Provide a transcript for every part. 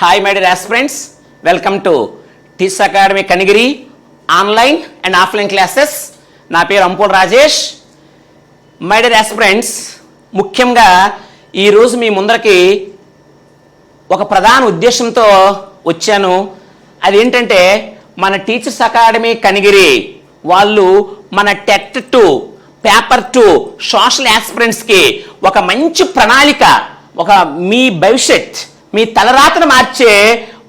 Hi my dear aspirants welcome to teachers academy Kanigiri online and offline classes నా పేరు Ampul Rajesh. My dear aspirants ముఖ్యంగా ఈరోజు మీ ముందరకి ఒక ప్రధాన ఉద్దేశంతో వచ్చాను. అదేంటంటే మన టీచర్స్ అకాడమీ కనిగిరి వాళ్ళు మన TET two paper two social యాస్పిరెంట్స్కి ఒక మంచి ప్రణాళిక ఒక మీ భవిష్యత్ మీ తలరాతను మార్చే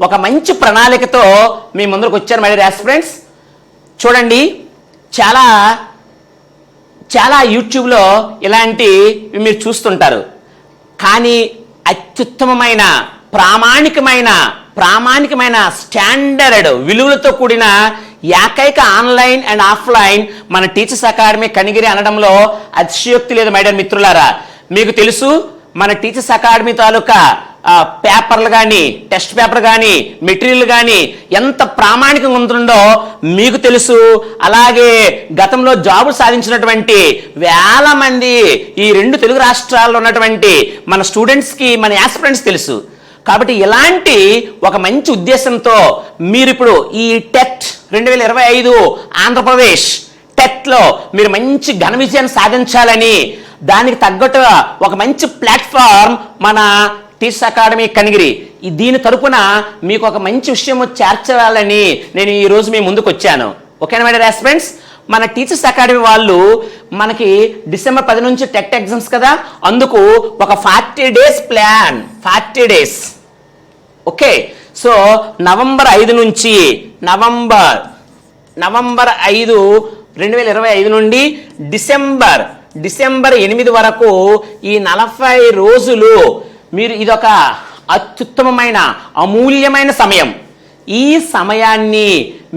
ఒక మంచి ప్రణాళికతో మీ ముందరకు వచ్చారు మై ఆస్పిరెంట్స్ చూడండి చాలా చాలా యూట్యూబ్లో ఇలాంటి మీరు చూస్తుంటారు. కానీ అత్యుత్తమమైన ప్రామాణికమైన ప్రామాణికమైన స్టాండర్డ్ విలువలతో కూడిన ఏకైక ఆన్లైన్ అండ్ ఆఫ్లైన్ మన టీచర్స్ అకాడమీ కనిగిరి అనడంలో అతిశయోక్తి లేదు మైడర్ మిత్రులారా. మీకు తెలుసు మన టీచర్స్ అకాడమీ తాలూకా పేపర్లు కానీ టెస్ట్ పేపర్ కానీ మెటీరియల్ కానీ ఎంత ప్రామాణికంగా ఉంటుందో మీకు తెలుసు. అలాగే గతంలో జాబులు సాధించినటువంటి వేల మంది ఈ రెండు తెలుగు రాష్ట్రాల్లో ఉన్నటువంటి మన స్టూడెంట్స్కి మన యాస్పిరెంట్స్ తెలుసు. కాబట్టి ఇలాంటి ఒక మంచి ఉద్దేశంతో మీరు ఇప్పుడు ఈ టెట్ రెండు వేల ఇరవై ఐదు ఆంధ్రప్రదేశ్ టెట్లో మీరు మంచి ఘన విజయాన్ని సాధించాలని దానికి తగ్గట్టుగా ఒక మంచి ప్లాట్ఫామ్ మన టీచర్స్ అకాడమీ కనిగిరి. ఈ దీని తరపున మీకు ఒక మంచి విషయం చేర్చాలని నేను ఈరోజు మీ ముందుకు వచ్చాను. ఓకేనా మేడం రెస్పెండ్స్ మన టీచర్స్ అకాడమీ వాళ్ళు మనకి డిసెంబర్ పది నుంచి టెట్ ఎగ్జామ్స్ కదా అందుకు ఒక forty days plan forty days. Okay? So November ఐదు నుంచి నవంబర్ నవంబర్ ఐదు రెండు వేల ఇరవై ఐదు నుండి డిసెంబర్ డిసెంబర్ ఎనిమిది వరకు ఈ నలభై రోజులు మీరు ఇదొక అత్యుత్తమమైన అమూల్యమైన సమయం. ఈ సమయాన్ని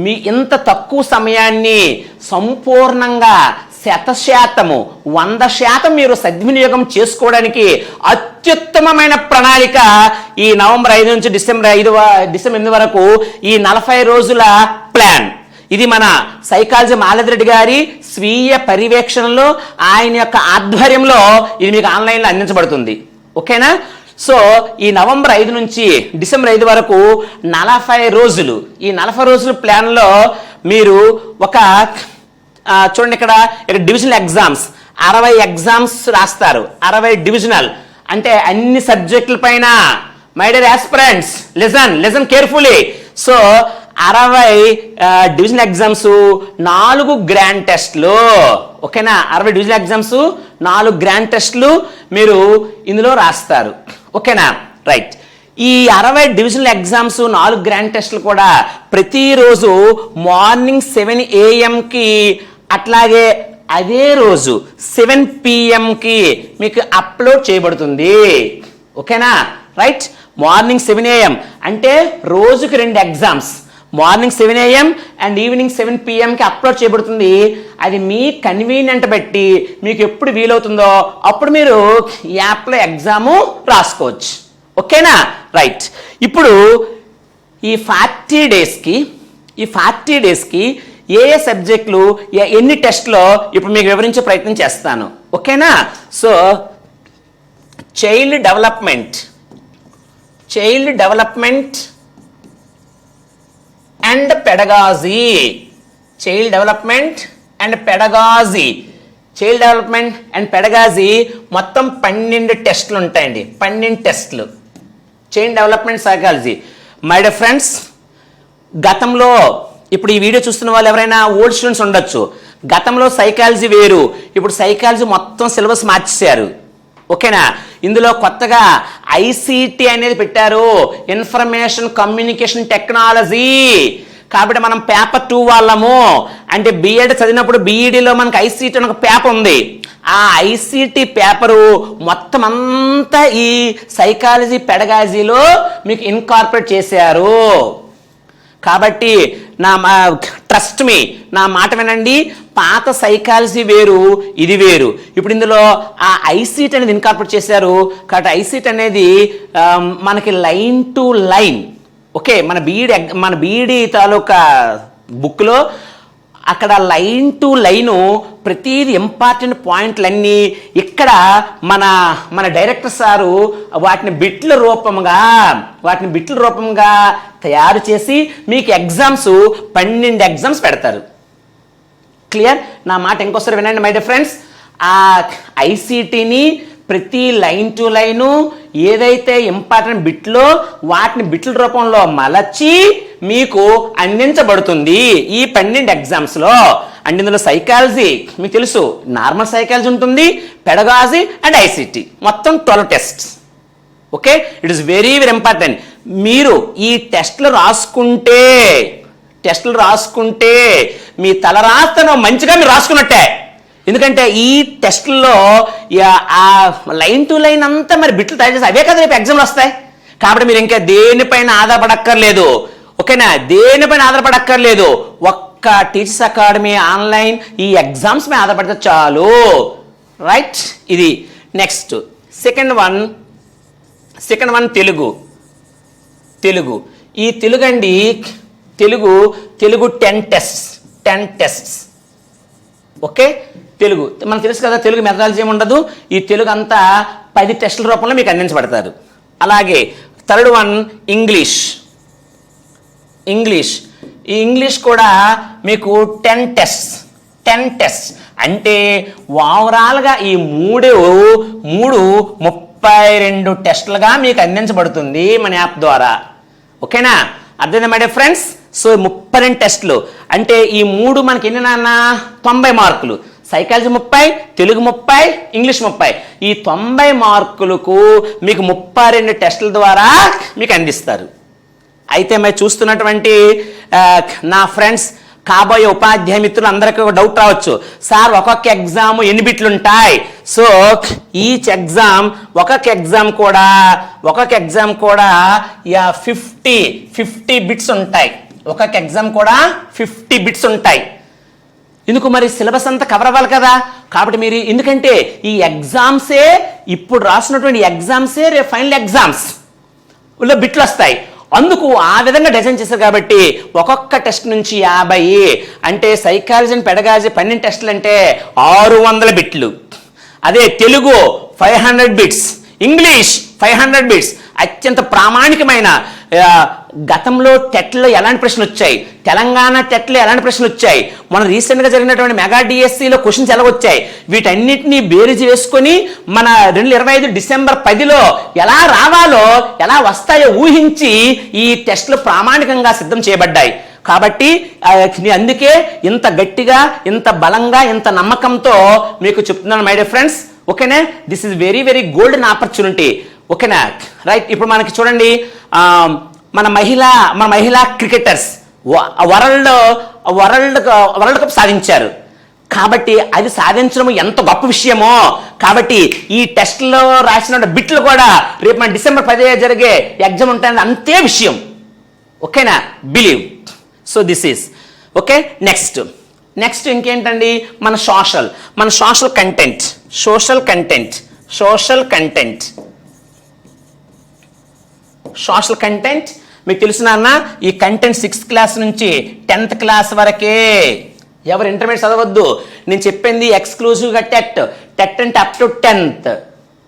మీ ఇంత తక్కువ సమయాన్ని సంపూర్ణంగా శతశాతము వంద శాతం మీరు సద్వినియోగం చేసుకోవడానికి అత్యుత్తమమైన ప్రణాళిక ఈ నవంబర్ ఐదు నుంచి డిసెంబర్ ఐదు డిసెంబర్ ఎనిమిది వరకు ఈ నలభై రోజుల ప్లాన్. ఇది మన సైకాలజీ మాలతిరెడ్డి గారి స్వీయ పర్యవేక్షణలో ఆయన యొక్క ఆధ్వర్యంలో ఇది మీకు ఆన్లైన్లో అందించబడుతుంది. ఓకేనా? సో ఈ నవంబర్ ఐదు నుంచి డిసెంబర్ ఐదు వరకు నలభై రోజులు ఈ నలభై రోజుల ప్లాన్లో మీరు ఒక చూడండి ఇక్కడ ఇక్కడ డివిజనల్ ఎగ్జామ్స్ అరవై ఎగ్జామ్స్ రాస్తారు. అరవై డివిజనల్. అంటే అన్ని సబ్జెక్టుల పైన my dear aspirants listen listen carefully. So అరవై డివిజనల్ ఎగ్జామ్స్ నాలుగు గ్రాండ్ టెస్ట్లు ఓకేనా? అరవై డివిజనల్ ఎగ్జామ్స్ నాలుగు గ్రాండ్ టెస్ట్లు మీరు ఇందులో రాస్తారు. ఓకేనా? రైట్ ఈ అరవై డివిజనల్ ఎగ్జామ్స్ నాలుగు గ్రాండ్ టెస్ట్లు కూడా ప్రతిరోజు మార్నింగ్ సెవెన్ ఏఎంకి అట్లాగే అదే రోజు సెవెన్ పిఎంకి మీకు అప్లోడ్ చేయబడుతుంది. ఓకేనా? రైట్ మార్నింగ్ సెవెన్ ఏఎం అంటే రోజుకి రెండు exams morning seven AM and evening seven పిఎంకి upload చేయబడుతుంది. అది మీ కన్వీనియంట్ బట్టి మీకు ఎప్పుడు వీలవుతుందో అప్పుడు మీరు యాప్లో ఎగ్జాము రాసుకోవచ్చు. ఓకేనా రైట్ ఇప్పుడు ఈ ఫార్టీ డేస్కి ఈ ఫార్టీ డేస్కి ఏ ఏ సబ్జెక్టులు ఎన్ని టెస్ట్లో ఇప్పుడు మీకు వివరించే ప్రయత్నం చేస్తాను. ఓకేనా so child development child development and pedagogy child development and pedagogy child development and pedagogy మొత్తం పన్నెండు టెస్టులు ఉంటాయండి. పన్నెండు టెస్టులు. Child development psychology my dear friends గతంలో ఇప్పుడు ఈ వీడియో చూస్తున్న వాళ్ళు ఎవరైనా ఓల్డ్ స్టూడెంట్స్ ఉండొచ్చు. గతంలో సైకాలజీ వేరు. ఇప్పుడు సైకాలజీ మొత్తం సిలబస్ మార్చేశారు. ఓకేనా? ఇందులో కొత్తగా ఐసీటీ అనేది పెట్టారు. Information communication technology. కాబట్టి మనం పేపర్ టూ వాళ్ళము. అంటే బిఎడ్ చదివినప్పుడు బీఈడిలో మనకు ఐసీటీ అని ఒక పేపర్ ఉంది. ఆ ఐసీటీ పేపరు మొత్తం అంతా ఈ సైకాలజీ పెడగాజీలో మీకు ఇన్కార్పొరేట్ చేశారు. కాబట్టి నా ట్రస్ట్ మీ నా మాట వినండి. పాత సైకాలజీ వేరు ఇది వేరు. ఇప్పుడు ఇందులో ఆ ఐసీట్ అనేది ఇన్కార్పొరేట్ చేశారు. కాబట్టి ఐసీట్ అనేది మనకి లైన్ టు లైన్ ఓకే మన బీఈడి మన బీఈడి తాలూకా బుక్లో అక్కడ లైన్ టు లైను ప్రతిది ఇంపార్టెంట్ పాయింట్లన్నీ ఇక్కడ మన మన డైరెక్టర్ సారు వాటిని బిట్ల రూపంగా వాటిని బిట్ల రూపంగా తయారు చేసి మీకు ఎగ్జామ్స్ పన్నెండు ఎగ్జామ్స్ పెడతారు. క్లియర్? నా మాట ఇంకోసారి వినండి మై డియర్ ఫ్రెండ్స్. ఆ ఐసీటీని ప్రతి లైన్ టు లైను ఏదైతే ఇంపార్టెంట్ బిట్లో వాటిని బిట్ల రూపంలో మలచి మీకు అందించబడుతుంది ఈ పన్నెండు ఎగ్జామ్స్లో అండ్ ఇందులో సైకాలజీ మీకు తెలుసు నార్మల్ సైకాలజీ ఉంటుంది పెడగాజీ అండ్ ఐసిటీ మొత్తం twelve tests okay it is very very important మీరు ఈ టెస్ట్లు రాసుకుంటే టెస్టులు రాసుకుంటే మీ తలరాస్తను మంచిగా మీరు రాసుకున్నట్టే. ఎందుకంటే ఈ టెస్ట్లో ఆ లైన్ టు లైన్ అంతా మరి బిట్లు తయారు చేసి అవే కదా రేపు ఎగ్జామ్లు వస్తాయి. కాబట్టి మీరు ఇంకా దేనిపైన ఆధారపడక్కర్లేదు. ఓకేనా? దేనిపైన ఆధారపడక్కర్లేదు. ఒక్క టీచర్స్ అకాడమీ ఆన్లైన్ ఈ ఎగ్జామ్స్ మీద ఆధారపడితే చాలు. రైట్ ఇది. Next second one second one Telugu. Telugu. ఈ తెలుగు అండి Telugu Telugu ten tests ten tests okay? Telugu. మనకు తెలుసు కదా తెలుగు మెథడాలజీ ఏమి ఉండదు. ఈ తెలుగు అంతా పది టెస్టుల రూపంలో మీకు అందించబడతారు. అలాగే థర్డ్ వన్ ఇంగ్లీష్ ఇంగ్లీష్ ఈ ఇంగ్లీష్ కూడా మీకు టెన్ టెస్ట్ టెన్ టెస్ట్ అంటే ఓవరాల్గా ఈ మూడు మూడు ముప్పై రెండు టెస్టులుగా మీకు అందించబడుతుంది మన యాప్ ద్వారా. ఓకేనా? అర్థమైందా మై ఫ్రెండ్స్ సో ముప్పై రెండు టెస్టులు అంటే ఈ మూడు మనకి ఎన్ని నాన్న? తొంభై మార్కులు. సైకాలజీ ముప్పై తెలుగు ముప్పై ఇంగ్లీష్ ముప్పై. ఈ తొంభై మార్కులకు మీకు ముప్పై రెండు టెస్టుల ద్వారా మీకు అందిస్తారు. అయితే మరి చూస్తున్నటువంటి నా ఫ్రెండ్స్ కాబోయే ఉపాధ్యాయ మిత్రులు అందరికీ ఒక డౌట్ రావచ్చు. సార్ ఒక్కొక్క ఎగ్జామ్ ఎన్ని బిట్లు ఉంటాయి? సో ఈచ్ ఎగ్జామ్ ఒక్కొక్క ఎగ్జామ్ కూడా ఒక్కొక్క ఎగ్జామ్ కూడా యా ఫిఫ్టీ ఫిఫ్టీ బిట్స్ ఉంటాయి. ఒక్కొక్క ఎగ్జామ్ కూడా ఫిఫ్టీ బిట్స్ ఉంటాయి. ఎందుకు మరి సిలబస్ అంతా కవర్ అవ్వాలి కదా? కాబట్టి మీరు ఎందుకంటే ఈ ఎగ్జామ్సే ఇప్పుడు రాసినటువంటి ఎగ్జామ్సే రేపు ఫైనల్ ఎగ్జామ్స్లో బిట్లు వస్తాయి. అందుకు ఆ విధంగా డిజైన్ చేశారు కాబట్టి ఒక్కొక్క టెస్ట్ నుంచి యాభై అంటే సైకాలజీ అండ్ పెడగాజీ పన్నెండు టెస్టులు అంటే ఆరు వందల బిట్లు. అదే Telugu five hundred bits English five hundred bits అత్యంత ప్రామాణికమైన గతంలో టెట్లో ఎలాంటి ప్రశ్నలు వచ్చాయి? తెలంగాణ టెట్లో ఎలాంటి ప్రశ్నలు వచ్చాయి? మన రీసెంట్గా జరిగినటువంటి మెగా డిఎస్సిలో క్వశ్చన్స్ ఎలా వచ్చాయి? వీటన్నిటిని బేరీజ్ వేసుకొని మన రెండు ఇరవై ఐదు డిసెంబర్ పదిలో ఎలా రావాలో ఎలా వస్తాయో ఊహించి ఈ టెస్ట్లు ప్రామాణికంగా సిద్ధం చేయబడ్డాయి. కాబట్టి అందుకే ఇంత గట్టిగా ఇంత బలంగా ఇంత నమ్మకంతో మీకు చెప్తున్నాను మై డియర్ ఫ్రెండ్స్ ఓకేనా? This is very very golden opportunity ఓకేనా? రైట్ ఇప్పుడు మనకి చూడండి. మన మహిళా మన మహిళా cricketers world world world cup సాధించారు. కాబట్టి అది సాధించడం ఎంత గొప్ప విషయమో. కాబట్టి ఈ టెస్ట్లో రాసిన బిట్లు కూడా రేపు మన డిసెంబర్ పదే జరిగే ఎగ్జామ్ ఉంటుంది అంతే విషయం. ఓకేనా? Believe so this is okay next next ఇంకేంటండి? మన సోషల్ మన social content social content social content social content మీకు తెలిసిన అన్న ఈ కంటెంట్ సిక్స్త్ క్లాస్ నుంచి టెన్త్ క్లాస్ వరకే. ఎవరు ఇంటర్మీడియట్ చదవద్దు. నేను చెప్పింది ఎక్స్క్లూజివ్గా టెట్ టెట్ అంటే అప్ టు టెన్త్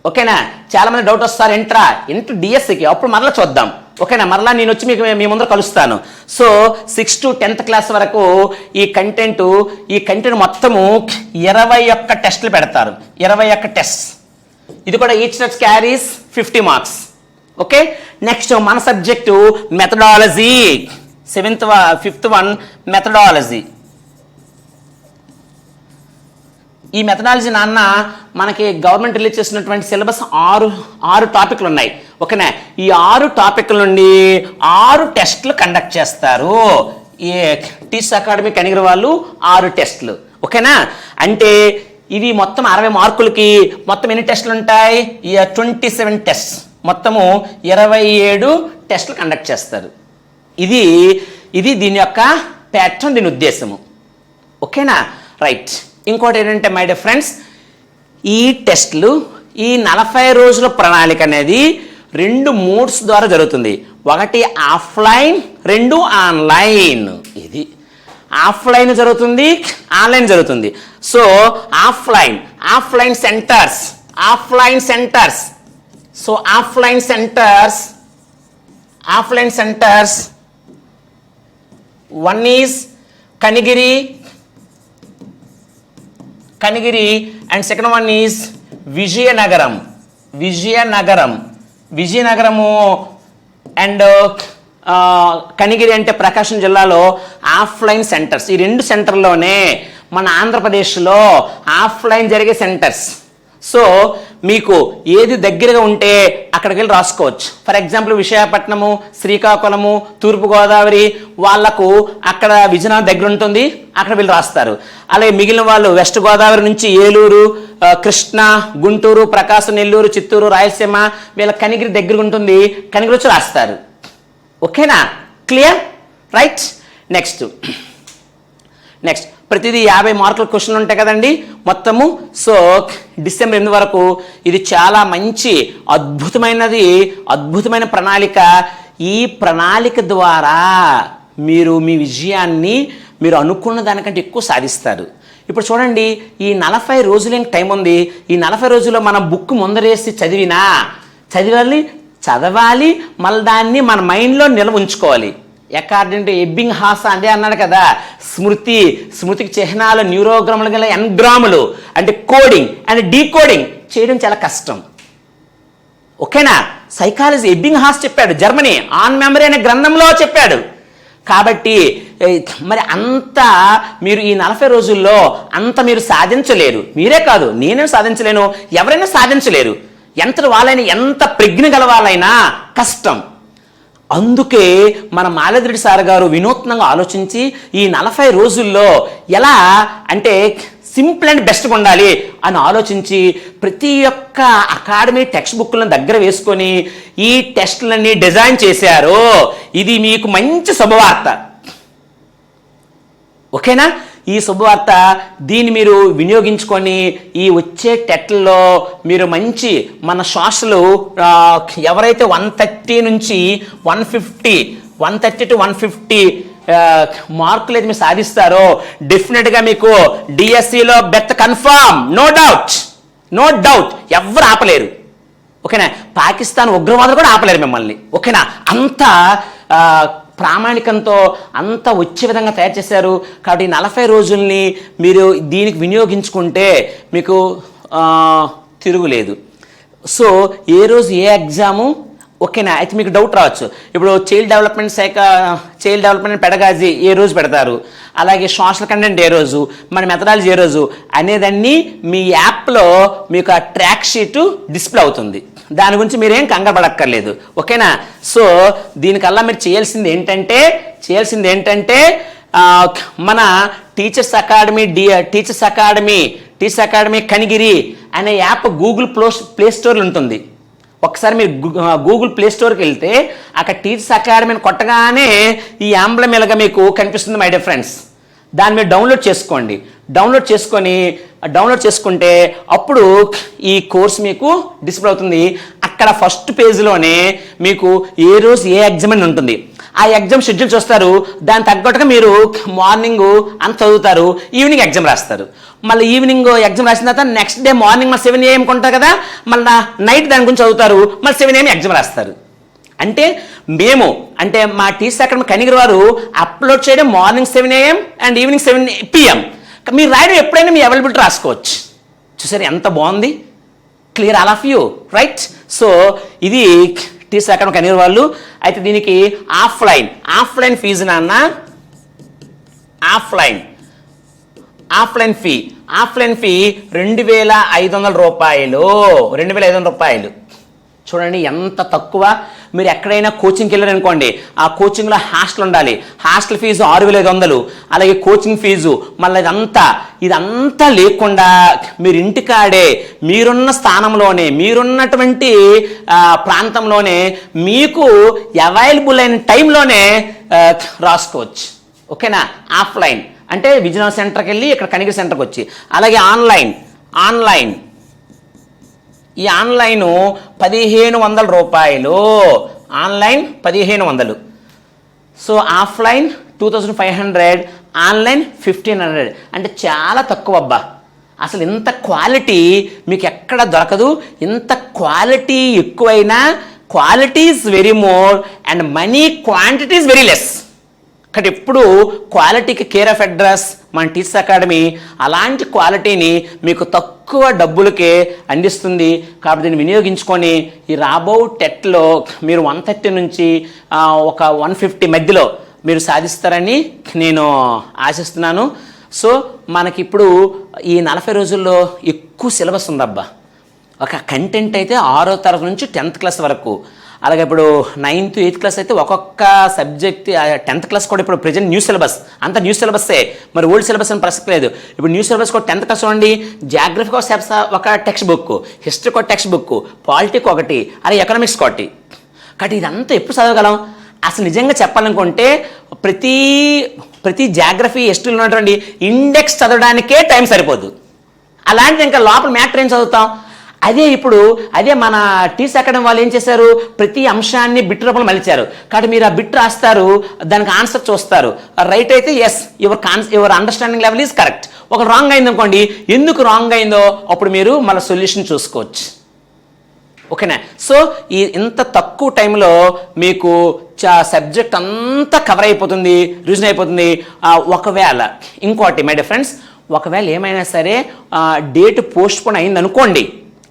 ఓకేనా? చాలా మంది డౌట్ వస్తారు ఇంట్రా ఇంటర్ డిఎస్సికి అప్పుడు మరలా చూద్దాం. ఓకేనా? మరలా నేను వచ్చి మీకు మీ ముందర కలుస్తాను. So six to tenth class వరకు ఈ కంటెంట్ ఈ కంటెంట్ మొత్తము ఇరవై ఒక్క టెస్ట్లు పెడతారు. ఇరవై ఒక్క టెస్ట్ ఇది కూడా each test carries fifty marks okay next మన subject methodology seventh fifth one methodology ఈ మెథడాలజీ నాన్న మనకి గవర్నమెంట్ రిలీజ్ చేసినటువంటి సిలబస్ ఆరు ఆరు టాపిక్లు ఉన్నాయి. ఓకేనా ఈ ఆరు టాపిక్ల నుండి ఆరు టెస్ట్లు కండక్ట్ చేస్తారు. ఈ టీచర్స్ అకాడమీ కనిగిన వాళ్ళు ఆరు టెస్ట్లు ఓకేనా అంటే ఇవి మొత్తం అరవై మార్కులకి మొత్తం ఎన్ని టెస్టులు ఉంటాయి? ఈ ట్వంటీ సెవెన్ టెస్ట్ మొత్తము ఇరవై ఏడు టెస్టులు కండక్ట్ చేస్తారు. ఇది ఇది దీని యొక్క ప్యాటర్న్ దీని ఉద్దేశము. ఓకేనా? రైట్ ఇంకోటి ఏంటంటే మై డియర్ ఫ్రెండ్స్ ఈ టెస్ట్లు ఈ నలభై రోజుల ప్రణాళిక అనేది రెండు మోడ్స్ ద్వారా జరుగుతుంది. ఒకటి ఆఫ్లైన్ రెండు ఆన్లైన్ ఇది ఆఫ్లైన్ జరుగుతుంది ఆన్లైన్ జరుగుతుంది. So offline offline centres offline centres so offline centres offline centres one is Kanigiri Kanigiri and second one is Vizianagaram Vizianagaram Vizianagaram and Kanigiri అంటే ప్రకాశం జిల్లాలో ఆఫ్లైన్ సెంటర్స్ ఈ రెండు సెంటర్లోనే మన ఆంధ్రప్రదేశ్లో ఆఫ్లైన్ జరిగే సెంటర్స్ సో మీకు ఏది దగ్గరగా ఉంటే అక్కడికి వెళ్ళి రాసుకోవచ్చు. ఫర్ ఎగ్జాంపుల్ విశాఖపట్నము శ్రీకాకుళము తూర్పుగోదావరి వాళ్ళకు అక్కడ విజయనగరం దగ్గర ఉంటుంది అక్కడ వీళ్ళు రాస్తారు. అలాగే మిగిలిన వాళ్ళు వెస్ట్ గోదావరి నుంచి ఏలూరు కృష్ణా గుంటూరు ప్రకాశం నెల్లూరు చిత్తూరు రాయలసీమ వీళ్ళ కనిగిరి దగ్గర ఉంటుంది కనిగిరి వచ్చి రాస్తారు. ఓకేనా? క్లియర్? రైట్? నెక్స్ట్. నెక్స్ట్ ప్రతిదీ యాభై మార్కుల క్వశ్చన్ ఉంటాయి కదండి. మొత్తము సో డిసెంబర్ ఎనిమిది వరకు ఇది చాలా మంచి అద్భుతమైనది అద్భుతమైన ప్రణాళిక. ఈ ప్రణాళిక ద్వారా మీరు మీ విజయాన్ని మీరు అనుకున్న దానికంటే ఎక్కువ సాధిస్తారు. ఇప్పుడు చూడండి ఈ నలభై రోజులు ఇంక టైం ఉంది? ఈ నలభై రోజుల్లో మన బుక్ ముందరేసి చదివినా చదివాలి చదవాలి మళ్ళీ దాన్ని మన మైండ్లో నిల్వ ఉంచుకోవాలి. అకార్డింగ్ టు ఎబ్బింగ్ హాస అదే అన్నాడు కదా స్మృతి స్మృతికి చిహ్నాలు న్యూరోగ్రాములు గల ఎన్గ్రాములు అంటే కోడింగ్ అండ్ డీకోడింగ్ చేయడం చాలా కష్టం. ఓకేనా? సైకాలజీ ఎబ్బింగ్ హాస్ చెప్పాడు జర్మనీ ఆన్ మెమరీ అనే గ్రంథంలో చెప్పాడు. కాబట్టి మరి అంత మీరు ఈ నలభై రోజుల్లో అంత మీరు సాధించలేరు. మీరే కాదు నేనే సాధించలేను? ఎవరైనా సాధించలేరు. ఎంత వాళ్ళైనా ఎంత ప్రజ్ఞ గల వాళ్ళైనా కష్టం. అందుకే మన మాలద్రెడ్డి సార్ గారు వినూత్నంగా ఆలోచించి ఈ నలభై రోజుల్లో ఎలా అంటే సింపుల్ అండ్ బెస్ట్గా ఉండాలి అని ఆలోచించి ప్రతి ఒక్క అకాడమీ టెక్స్ట్ బుక్లను దగ్గర వేసుకొని ఈ టెస్ట్లన్నీ డిజైన్ చేశారు. ఇది మీకు మంచి శుభవార్త. ఓకేనా? ఈ శుభవార్త దీన్ని మీరు వినియోగించుకొని ఈ వచ్చే టెట్లలో మీరు మంచి మన శ్వాసలు ఎవరైతే వన్ థర్టీ నుంచి one fifty one thirty to one fifty మార్కులు అయితే మీరు సాధిస్తారో డెఫినెట్గా మీకు డిఎస్సిలో berth confirm no doubt. No doubt. ఎవరు ఆపలేరు. ఓకేనా? పాకిస్తాన్ ఉగ్రవాదులు కూడా ఆపలేరు మిమ్మల్ని. ఓకేనా? అంత ప్రామాణికంతో అంత వచ్చే విధంగా తయారు చేశారు. కాబట్టి ఈ నలభై రోజుల్ని మీరు దీనికి వినియోగించుకుంటే మీకు తిరుగులేదు. సో ఏ రోజు ఏ ఎగ్జాము? ఓకేనా? అయితే మీకు డౌట్ రావచ్చు. ఇప్పుడు చైల్డ్ డెవలప్మెంట్ శాఖ చైల్డ్ డెవలప్మెంట్ పెడగాజీ ఏ రోజు పెడతారు? అలాగే సోషల్ కంటెంట్ ఏ రోజు? మన మెథడాలజీ ఏ రోజు? అనేదన్నీ మీ యాప్లో మీకు ఆ ట్రాక్ షీట్ డిస్ప్లే అవుతుంది. దాని గురించి మీరేం కంగబడక్కర్లేదు ఓకేనా? సో దీనికల్లా మీరు చేయాల్సింది ఏంటంటే చేయాల్సింది ఏంటంటే మన teachers academy the teachers academy teachers academy Kanigiri అనే యాప్ గూగుల్ ప్లో ప్లే స్టోర్లో ఉంటుంది. ఒకసారి మీరు గూగుల్ ప్లే స్టోర్కి వెళ్తే అక్కడ టీచర్స్ అకాడమీని కొట్టగానే ఈ ఆంబ్లం ఇలాగా మీకు కనిపిస్తుంది మై డియర్ ఫ్రెండ్స్? దాన్ని మీరు డౌన్లోడ్ చేసుకోండి. డౌన్లోడ్ చేసుకొని డౌన్లోడ్ చేసుకుంటే అప్పుడు ఈ కోర్స్ మీకు డిస్ప్లే అవుతుంది. అక్కడ ఫస్ట్ పేజ్లోనే మీకు ఏ రోజు ఏ ఎగ్జామ్ అని ఉంటుంది. ఆ ఎగ్జామ్ షెడ్యూల్ చూస్తారు. దాని తగ్గట్టుగా మీరు మార్నింగ్ అంత చదువుతారు. ఈవినింగ్ ఎగ్జామ్ రాస్తారు. మళ్ళీ ఈవినింగ్ ఎగ్జామ్ రాసిన తర్వాత నెక్స్ట్ డే మార్నింగ్ మళ్ళీ సెవెన్ ఏఎం కొంటారు కదా? మళ్ళీ నైట్ దాని గురించి చదువుతారు. మళ్ళీ సెవెన్ ఏఎం ఎగ్జామ్ రాస్తారు. అంటే మేము అంటే మా టీసీ అక్కడ కనిగిరి వారు అప్లోడ్ చేయడం morning seven AM and evening seven PM మీరు రాయడం ఎప్పుడైనా మీ అవైలబిలిటీ రాసుకోవచ్చు. చూసారు ఎంత బాగుంది? Clear all of you right so ఇది టీసీ అక్కడ కనిగిరి వాళ్ళు అయితే దీనికి ఆఫ్లైన్ ఆఫ్లైన్ ఫీజు నాన్న? Offline offline fee offline fee రెండు వేల ఐదు వందల రూపాయలు. రెండు వేల ఐదు వందల రూపాయలు. చూడండి ఎంత తక్కువ. మీరు ఎక్కడైనా కోచింగ్కి వెళ్ళారనుకోండి ఆ కోచింగ్లో హాస్టల్ ఉండాలి. హాస్టల్ ఫీజు ఆరు వేల ఐదు వందలు. అలాగే కోచింగ్ ఫీజు మళ్ళీ ఇదంతా ఇదంతా లేకుండా మీరు ఇంటికాడే మీరున్న స్థానంలోనే మీరున్నటువంటి ప్రాంతంలోనే మీకు అవైలబుల్ అయిన టైంలోనే రాసుకోవచ్చు. ఓకేనా? ఆఫ్లైన్ అంటే విజయనగరం సెంటర్కి వెళ్ళి ఇక్కడ కనిగిరి సెంటర్కి వచ్చి. అలాగే ఆన్లైన్ ఆన్లైన్ ఈ ఆన్లైన్ పదిహేను వందల రూపాయలు. ఆన్లైన్ పదిహేను వందలు. So offline two thousand five hundred online fifteen hundred. అంటే చాలా తక్కువ అబ్బా. అసలు ఇంత క్వాలిటీ మీకు ఎక్కడ దొరకదు. ఇంత క్వాలిటీ ఎక్కువైనా quality is very more and money quantity very less. ఇక్కడ ఎప్పుడు క్వాలిటీకి కేర్ ఆఫ్ అడ్రస్ మన టీచర్స్ అకాడమీ అలాంటి క్వాలిటీని మీకు తక్కువ డబ్బులకే అందిస్తుంది. కాబట్టి దీన్ని వినియోగించుకొని ఈ రాబో టెట్లో మీరు వన్ థర్టీ నుంచి ఒక వన్ ఫిఫ్టీ మధ్యలో మీరు సాధిస్తారని నేను ఆశిస్తున్నాను. సో మనకి ఇప్పుడు ఈ నలభై రోజుల్లో ఎక్కువ సిలబస్ ఉందబ్బా. ఒక కంటెంట్ అయితే ఆరో తరగతి నుంచి టెన్త్ క్లాస్ వరకు. అలాగే ఇప్పుడు నైన్త్ ఎయిత్ క్లాస్ అయితే ఒక్కొక్క సబ్జెక్ట్ టెన్త్ క్లాస్ కూడా ఇప్పుడు ప్రజెంట్ న్యూ సిలబస్ అంత న్యూ సిలబస్సే మరి ఓల్డ్ సిలబస్ అని ప్రసక్తి లేదు. ఇప్పుడు న్యూ సిలబస్ కూడా టెన్త్ క్లాస్ చూడండి. జాగ్రఫీ ఒక ఒక టెక్స్ట్ బుక్ హిస్టరీ ఒక టెక్స్ట్ బుక్ పాలిటిక్ ఒకటి. అలాగే ఎకనామిక్స్ ఒకటి. కాబట్టి ఇదంతా ఎప్పుడు చదవగలం? అసలు నిజంగా చెప్పాలనుకుంటే ప్రతి ప్రతి జాగ్రఫీ హిస్టరీలో ఉన్నటువంటి ఇండెక్స్ చదవడానికే టైం సరిపోదు. అలాంటిది ఇంకా లోపల మ్యాటర్ ఏం చదువుతాం? అదే ఇప్పుడు అదే మన టీస్ అకాడమీ వాళ్ళు ఏం చేశారు? ప్రతి అంశాన్ని బిట్ రూపంలో మలిచారు. కాబట్టి మీరు ఆ బిట్ రాస్తారు దానికి ఆన్సర్ చూస్తారు. రైట్ అయితే yes your con your understanding level is correct ఒక రాంగ్ అయింది అనుకోండి ఎందుకు రాంగ్ అయిందో అప్పుడు మీరు మన సొల్యూషన్ చూసుకోవచ్చు. ఓకేనా? సో ఈ ఇంత తక్కువ టైంలో మీకు చా సబ్జెక్ట్ అంతా కవర్ అయిపోతుంది రివిజన్ అయిపోతుంది. ఒకవేళ ఇంకోటి మై డిఫరెన్స్ ఒకవేళ ఏమైనా సరే డేట్ పోస్ట్ పోన్ అయింది అనుకోండి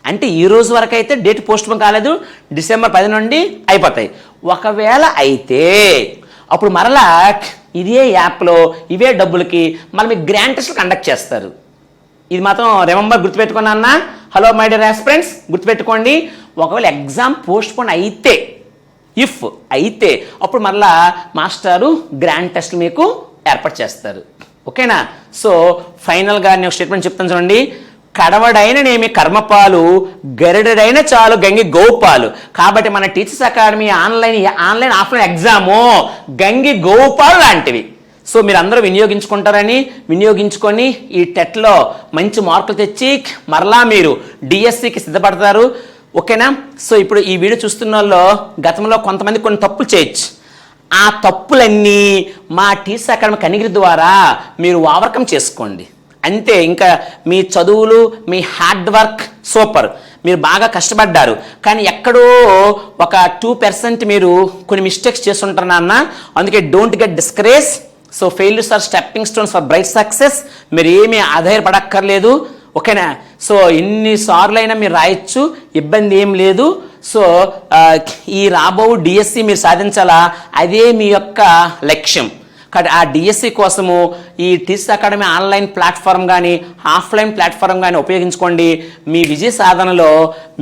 అంటే ఈ రోజు వరకు అయితే డేట్ పోస్ట్ పోన్ కాలేదు డిసెంబర్ పది నుండి అయిపోతాయి. ఒకవేళ అయితే అప్పుడు మరలా ఇదే యాప్లో ఇవే డబ్బులకి మళ్ళీ మీకు గ్రాండ్ టెస్ట్లు కండక్ట్ చేస్తారు. ఇది మాత్రం రిమెంబర్ గుర్తుపెట్టుకున్నా అన్న. హలో మై డియర్ ఆస్పిరెంట్స్ గుర్తుపెట్టుకోండి. ఒకవేళ ఎగ్జామ్ పోస్ట్ పోన్ అయితే ఇఫ్ అయితే అప్పుడు మరలా మాస్టారు గ్రాండ్ టెస్ట్ మీకు ఏర్పాటు చేస్తారు. ఓకేనా? సో ఫైనల్గా నేను స్టేట్మెంట్ చెప్తాను చూడండి. కడవడైననేమి కర్మపాలు గరిడైన చాలు గంగి గోపాలు కాబట్టి మన teachers academy online online offline exam గంగి గోపాలు లాంటివి. సో మీరు అందరూ వినియోగించుకుంటారని వినియోగించుకొని ఈ టెట్లో మంచి మార్కులు తెచ్చి మరలా మీరు డిఎస్సికి సిద్ధపడతారు. ఓకేనా? సో ఇప్పుడు ఈ వీడియో చూస్తున్న వాళ్ళు గతంలో కొంతమంది కొన్ని తప్పులు చేయొచ్చు. ఆ తప్పులన్నీ మా టీచర్స్ అకాడమీ కనిగిరి ద్వారా మీరు ఓవర్కమ్ చేసుకోండి. అంతే ఇంకా మీ చదువులు మీ హార్డ్ వర్క్ సూపర్. మీరు బాగా కష్టపడ్డారు. కానీ ఎక్కడో ఒక టూ పర్సెంట్ మీరు కొన్ని మిస్టేక్స్ చేస్తుంటారు నాన్న. అందుకే don't get discourage so failures are stepping stones for bright success మీరు ఏమీ ఆధారపడక్కర్లేదు. ఓకేనా? సో ఎన్నిసార్లు అయినా మీరు రాయొచ్చు. ఇబ్బంది ఏం లేదు. సో ఈ రాబో డిఎస్సి మీరు సాధించాలా? అదే మీ యొక్క లక్ష్యం. ఆ డిఎస్సి కోసము ఈ టీస్ అకాడమీ ఆన్లైన్ ప్లాట్ఫామ్ కానీ ఆఫ్లైన్ ప్లాట్ఫామ్ కానీ ఉపయోగించుకోండి. మీ విజయ సాధనలో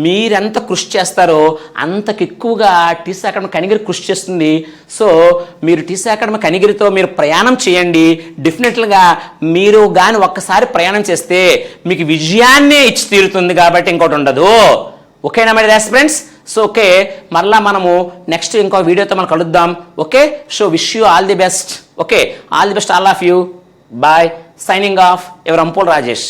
మీరెంత కృషి చేస్తారో అంతకు ఎక్కువగా టీస్ అకాడమీ కనిగిరి కృషి చేస్తుంది. సో మీరు టీస్ అకాడమీ కనిగిరితో మీరు ప్రయాణం చేయండి. డెఫినెట్లుగా మీరు కానీ ఒక్కసారి ప్రయాణం చేస్తే మీకు విజయాన్నే ఇచ్చి తీరుతుంది కాబట్టి ఇంకోటి ఉండదు. ఓకేనా మరి ఫ్రెండ్స్ సో ఓకే మరలా మనము నెక్స్ట్ ఇంకో వీడియోతో మనం కలుద్దాం. Okay so wish you all the best okay all the best all of you bye signing off ever అంపోల్ రాజేష్